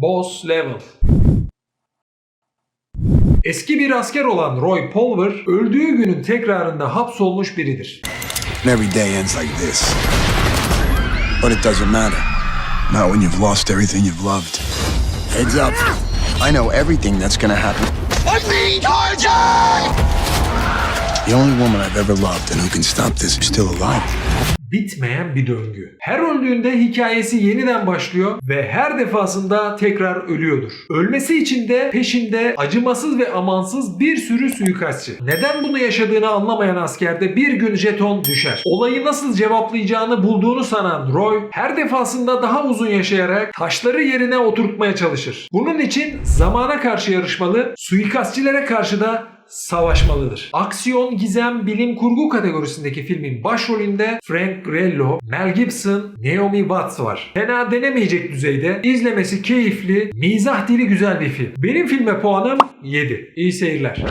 Boss Level Eski bir asker olan Roy Pulver, öldüğü günün tekrarında hapsolmuş biridir. Every day ends like this. But it doesn't matter. Not when you've lost everything you've loved. Heads up. I know everything that's gonna happen. I'm being tortured! The only woman I've ever loved and who can stop this is still alive. Bitmeyen bir döngü. Her öldüğünde hikayesi yeniden başlıyor ve her defasında tekrar ölüyordur. Ölmesi için de peşinde acımasız ve amansız bir sürü suikastçı. Neden bunu yaşadığını anlamayan askerde bir gün jeton düşer. Olayı nasıl cevaplayacağını bulduğunu sanan Roy her defasında daha uzun yaşayarak taşları yerine oturtmaya çalışır. Bunun için zamana karşı yarışmalı, suikastçilere karşı da savaşmalıdır. Aksiyon, gizem, bilim kurgu kategorisindeki filmin başrolünde Frank Grillo, Mel Gibson, Naomi Watts var. Fena denemeyecek düzeyde, izlemesi keyifli, mizah dili güzel bir film. Benim filme puanım 7. İyi seyirler.